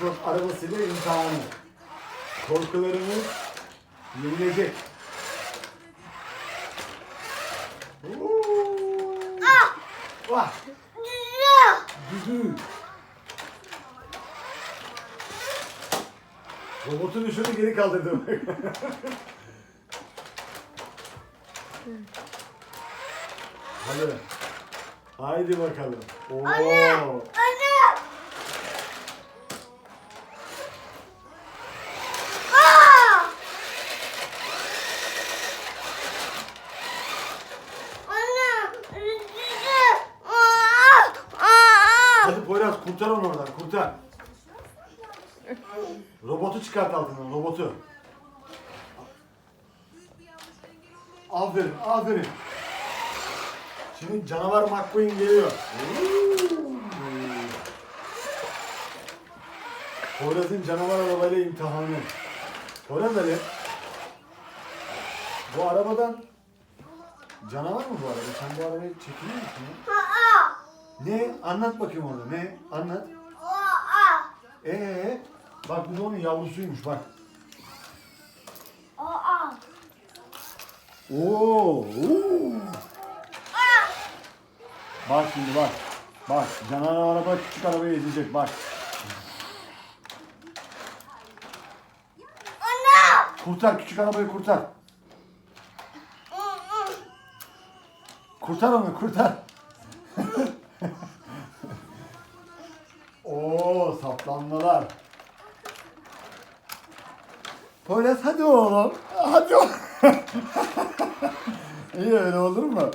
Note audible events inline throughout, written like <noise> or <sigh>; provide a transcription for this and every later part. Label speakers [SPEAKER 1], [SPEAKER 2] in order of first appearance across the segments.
[SPEAKER 1] Offroad arabasıyla imtihanı. Korkularımız yenilecek. Vah! Düdü. Robotu düşürdü geri kaldırdı. <laughs> Hadi. Haydi bakalım. Oo.
[SPEAKER 2] Anne! Aa! Anne! Cüce! Aa! Aa!
[SPEAKER 1] Hadi Poyraz kurtar onu oradan kurtar. Robotu çıkart altından robotu. Aferin aferin. Şimdi canavar McQueen geliyor. Poyraz'ın canavar arabayla imtihanı. Poyraz Ali. Bu arabadan canavar mı bu araba? Sen bu arabayı çekiliyor musun? ya? Ne? Anlat bakayım orada. Ne? Anlat. Ee, bak bu da onun yavrusuymuş bak. Oo, oo. Bak şimdi bak. Bak canavar araba küçük arabayı ezecek bak. Kurtar küçük arabayı kurtar. Kurtar onu kurtar. <laughs> <laughs> Oo saplanmalar. Poyraz hadi oğlum. Hadi oğlum. <laughs> İyi öyle olur mu?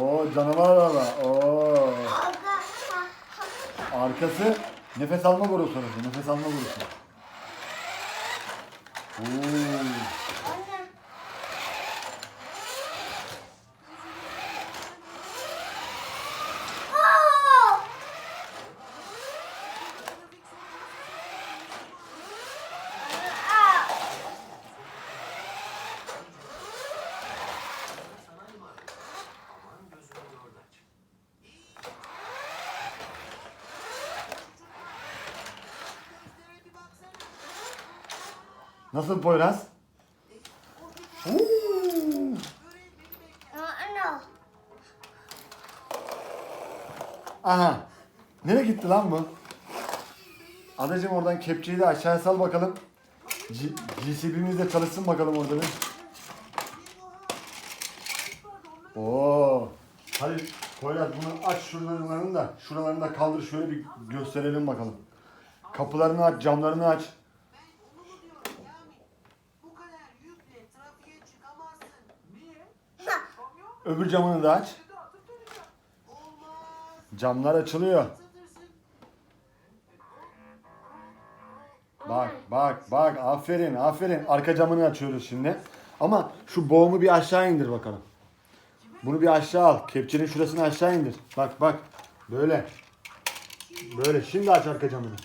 [SPEAKER 1] Oo canavar araba. Oo. Arkası nefes alma borusu. Nefes alma borusu. Oo.
[SPEAKER 2] Anne! Aa! Aa!
[SPEAKER 1] Nasıl Poyraz? Aha. Nereye gitti lan bu? Adacım oradan kepçeyi de aşağıya sal bakalım. G GCB'miz de çalışsın bakalım orada bir. Oo. Hadi Poyraz bunu aç şuralarını da şuralarını da kaldır şöyle bir gösterelim bakalım. Kapılarını aç, camlarını aç. Öbür camını da aç. Camlar açılıyor. Bak bak bak aferin aferin. Arka camını açıyoruz şimdi. Ama şu boğumu bir aşağı indir bakalım. Bunu bir aşağı al. Kepçenin şurasını aşağı indir. Bak bak. Böyle. Böyle. Şimdi aç arka camını.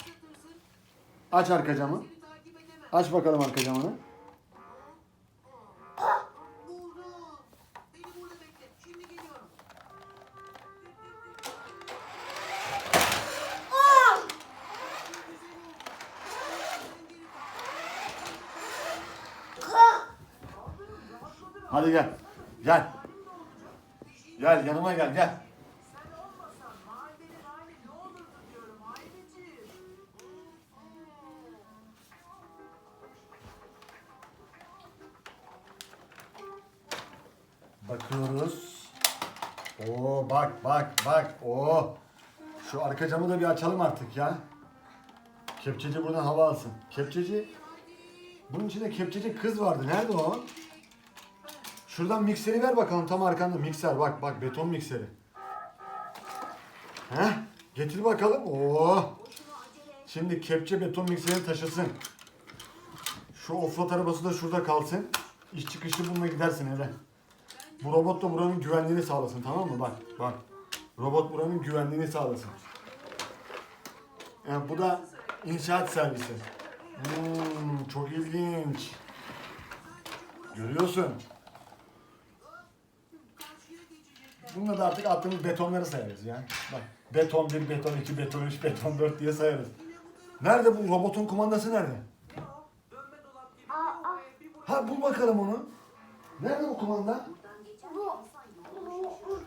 [SPEAKER 1] Aç arka camı. Aç bakalım arka camını. Hadi gel. Gel. Gel yanıma gel gel. Bakıyoruz. Oo bak bak bak. Oo. Şu arka camı da bir açalım artık ya. Kepçeci buradan hava alsın. Kepçeci bunun içinde kepçeci kız vardı. Nerede o? Şuradan mikseri ver bakalım tam arkanda mikser bak bak beton mikseri. Heh getir bakalım. Oo. Şimdi kepçe beton mikseri taşısın. Şu offroad arabası da şurada kalsın. İş çıkışı bununla gidersin hele. Bu robot da buranın güvenliğini sağlasın tamam mı? Bak bak. Robot buranın güvenliğini sağlasın. Yani bu da inşaat servisi. Hmm, çok ilginç. Görüyorsun. Bununla da artık attığımız betonları sayarız ya. Bak beton 1, beton 2, beton 3, beton 4 diye sayarız. Nerede bu robotun kumandası nerede? Ha bul bakalım onu. Nerede bu kumanda?
[SPEAKER 2] Bu.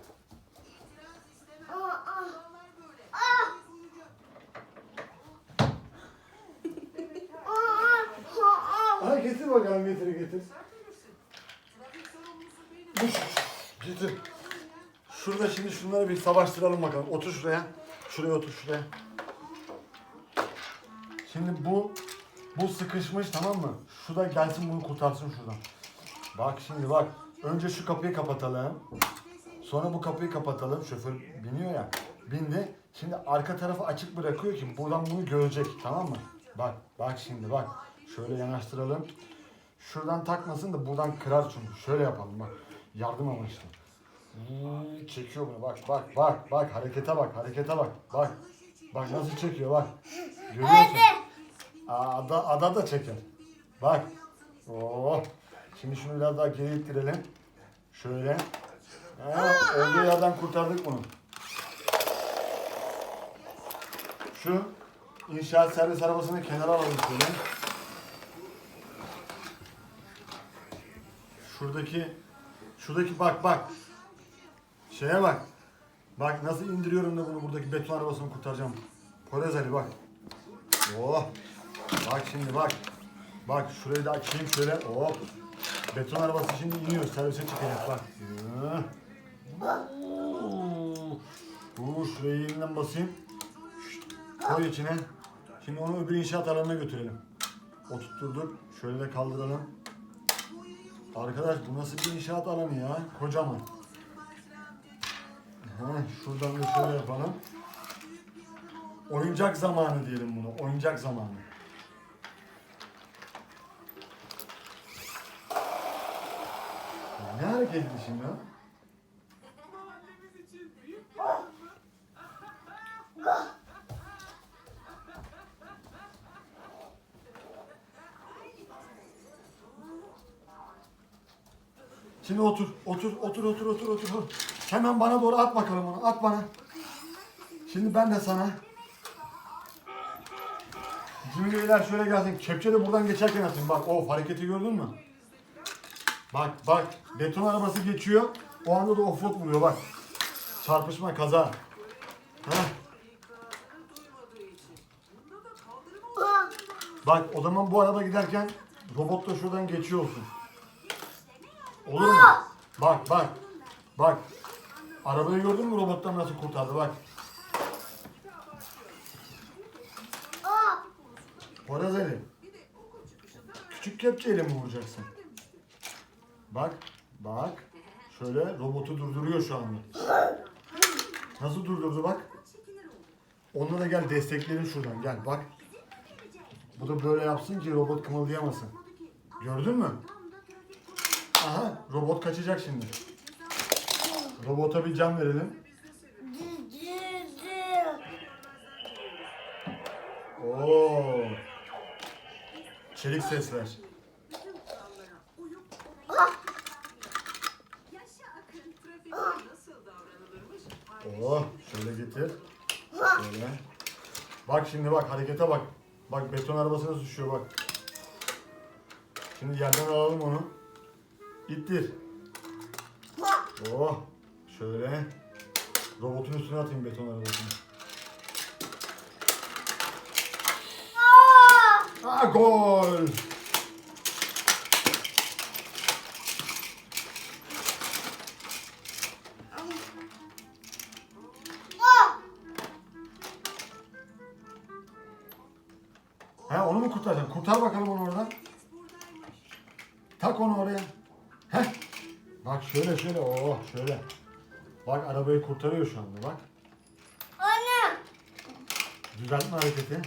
[SPEAKER 1] Ha getir bakalım getir getir. Getir. Şurada şimdi şunları bir savaştıralım bakalım. Otur şuraya. Şuraya otur şuraya. Şimdi bu bu sıkışmış tamam mı? Şu da gelsin bunu kurtarsın şuradan. Bak şimdi bak. Önce şu kapıyı kapatalım. Sonra bu kapıyı kapatalım. Şoför biniyor ya. Bindi. Şimdi arka tarafı açık bırakıyor ki buradan bunu görecek. Tamam mı? Bak bak şimdi bak. Şöyle yanaştıralım. Şuradan takmasın da buradan kırar çünkü. Şöyle yapalım bak. Yardım amaçlı. Hmm, çekiyor bunu bak bak bak bak harekete bak harekete bak bak. Bak nasıl çekiyor bak. Görüyorsun. Aa, ada, ada da çeker. Bak. Oo. şimdi şunu biraz daha geri ittirelim. Şöyle. Ha, olduğu yerden kurtardık bunu. Şu inşaat servis arabasını kenara alalım şöyle. Şuradaki şuradaki bak bak Şeye bak. Bak nasıl indiriyorum da bunu buradaki beton arabasını kurtaracağım. Poyraz Ali bak. Oh. Bak şimdi bak. Bak şurayı da açayım şöyle. Oh. Beton arabası şimdi iniyor. Servise çıkacak bak. Oo, şurayı yeniden basayım. Koy içine. Şimdi onu öbür inşaat alanına götürelim. Oturtturduk. Şöyle de kaldıralım. Arkadaş bu nasıl bir inşaat alanı ya? Kocaman. Heh, şuradan da şöyle yapalım. Oyuncak zamanı diyelim bunu. Oyuncak zamanı. Ne hareketli şimdi ha?
[SPEAKER 3] Büyük
[SPEAKER 1] Şimdi otur, otur, otur, otur, otur, otur. Hemen bana doğru at bakalım onu. At bana. Şimdi ben de sana. Şimdi beyler şöyle gelsin. Kepçe de buradan geçerken atayım. Bak of hareketi gördün mü? Bak bak. Beton arabası geçiyor. O anda da offroad vuruyor bak. Çarpışma kaza. Heh. Bak o zaman bu araba giderken robot da şuradan geçiyor olsun. Olur mu? Bak bak. Bak. Arabayı gördün mü robottan nasıl kurtardı bak.
[SPEAKER 2] Aa.
[SPEAKER 1] Poyraz Ali. Küçük kepçeyle mi vuracaksın? Bak. Bak. Şöyle robotu durduruyor şu anda. Nasıl durdurdu bak. Onunla da gel destekleyelim şuradan gel bak. Bu da böyle yapsın ki robot kımıldayamasın. Gördün mü? Aha robot kaçacak şimdi. Robota bir can verelim. Oo. Çelik sesler. Oh şöyle getir. Şöyle. Bak şimdi bak harekete bak. Bak beton arabası nasıl düşüyor bak. Şimdi yerden alalım onu. İttir. Oh şöyle. Robotun üstüne atayım beton arabasını.
[SPEAKER 2] Aa.
[SPEAKER 1] Aa gol. Ha onu mu kurtaracaksın? Kurtar bakalım onu oradan. Tak onu oraya. Heh. Bak şöyle şöyle. Oh şöyle. Bak arabayı kurtarıyor şu anda bak.
[SPEAKER 2] Anne.
[SPEAKER 1] Düzeltme hareketi.